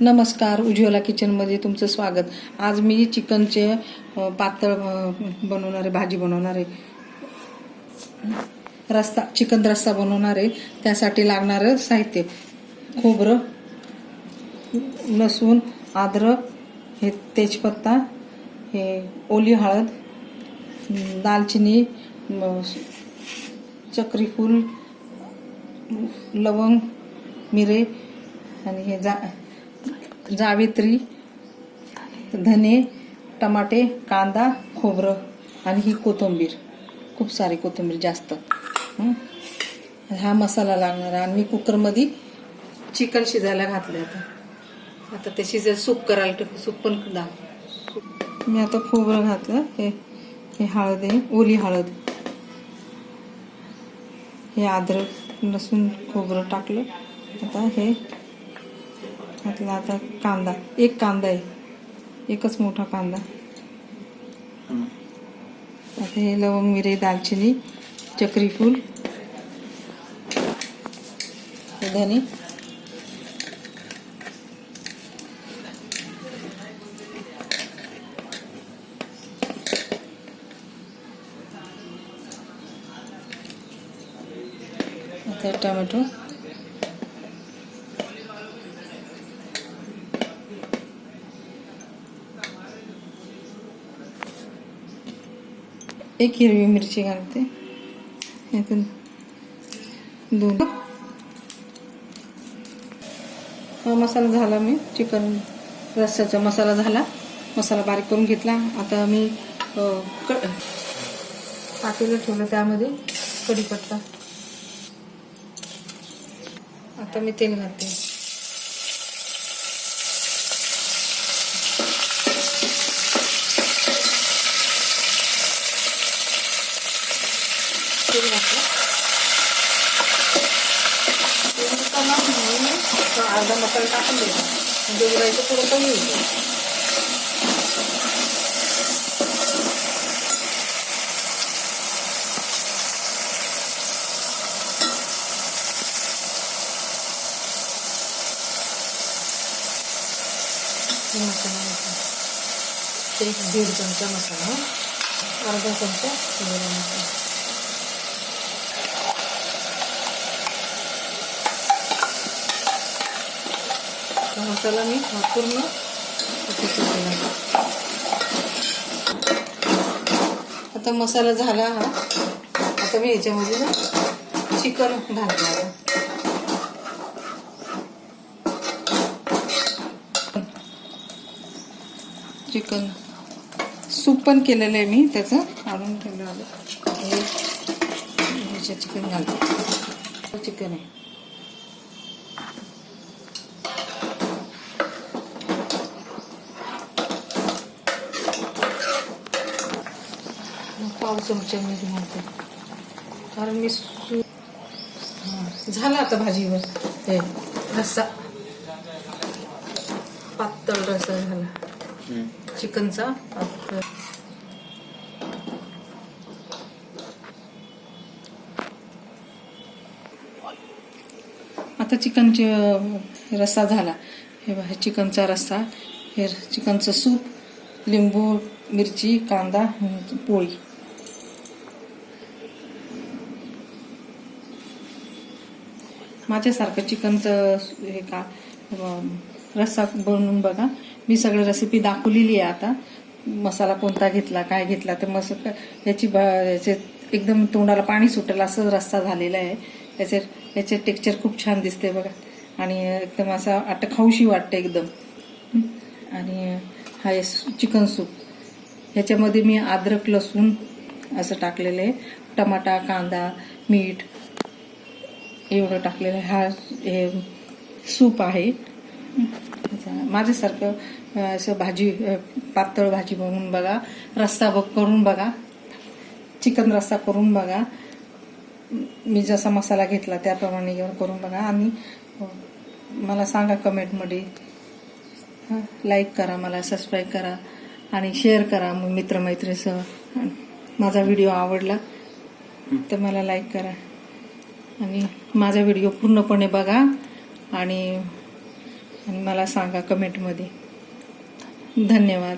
नमस्कार उज्ज्वला किचनमध्ये तुमचं स्वागत. आज मी चिकनचे पातळ बनवणारे भाजी बनवणार आहे रस्ता चिकन रस्सा बनवणार आहे त्यासाठी लागणारं साहित्य. खोबरं लसूण अद्रक हे तेजपत्ता हे ओली हळद दालचिनी चक्रीफूल लवंग मिरे आणि हे जा जावित्री धने टमाटे कांदा खोबरं आणि ही कोथिंबीर. खूप सारी कोथिंबीर जास्त. हा? मसाला लागणार आणि मी कुकरमध्ये चिकन शिजायला घातलं आता. आता ते शिजेल सूप करायला सूप पण दा. मी आता खोबरं घातलं. हे हे हळद आहे ओली हळद. हे अद्रक लसूण खोबरं टाकलं. आता हे घातलं आता कांदा. एक कांदा आहे. एकच मोठा कांदा. आता हे लवंग मिरे दालचिनी चक्रीफूल धने. आता टोमॅटो. एक हिरवी मिरची घालते. यातून दोन. हा मसाला झाला मी. चिकन रस्साचा मसाला झाला. मसाला बारीक करून घेतला. आता मी पातेलं ठेवलं त्यामध्ये. कढीपत्ता. आता मी तेल घालते तेल घातलं तेल घालताना मी अर्धा मसाला टाकून द्यायचा म्हणजे उडायचं थोडं कमी होईल. मसाला एक दीड चमचा मसाला अर्धा चमचा मसाला. मसाला मी हा पूर्ण आता मसाला झाला हा. आता मी ह्याच्यामध्ये ना चिकन घालणार चिकन सूप पण केलेलं आहे मी त्याचं काढून ठेवलं आलं. हे चिकन घालतो. चिकन आहे मग पाव चमचा मीठ घालते कारण मी सू हां, झालं आता भाजीवर. ते रस्सा. पातळ रस्सा झाला. चिकनचा पातळ. आता चिकनचे रस्सा झाला. हे बघा चिकनचा रस्सा. हे चिकनचं सूप लिंबू मिरची कांदा पोळी. माझ्यासारखं चिकनचं हे का रस्सा बनवून बघा. मी सगळं रेसिपी दाखवलेली आहे आता. मसाला कोणता घेतला काय घेतला तर मस याची ब- याचे एकदम तोंडाला पाणी सुटेल असं रस्सा झालेला आहे. याचे याचे टेक्स्चर खूप छान दिसते बघा. आणि एकदम असा आता खाऊशी वाटतं एकदम. आणि हा चिकन सूप. ह्याच्यामध्ये मी अद्रक लसूण असं टाकलेलं आहे. टमाटा कांदा मीठ एवढं टाकलेलं हा हे सूप आहे. माझ्यासारखं असं भाजी पातळ भाजी बनवून बघा. रस्सा बघ करून बघा. चिकन रस्सा करून बघा. मी जसा मसाला घेतला त्याप्रमाणे करून बघा. आणि मला सांगा कमेंटमध्ये. लाईक करा मला सबस्क्राईब करा. आणि शेअर करा मग मित्रमैत्रीसह. माझा व्हिडिओ आवडला तर मला लाईक करा. आणि माझा व्हिडिओ पूर्णपणे बघा आणि मला सांगा कमेंटमध्ये धन्यवाद.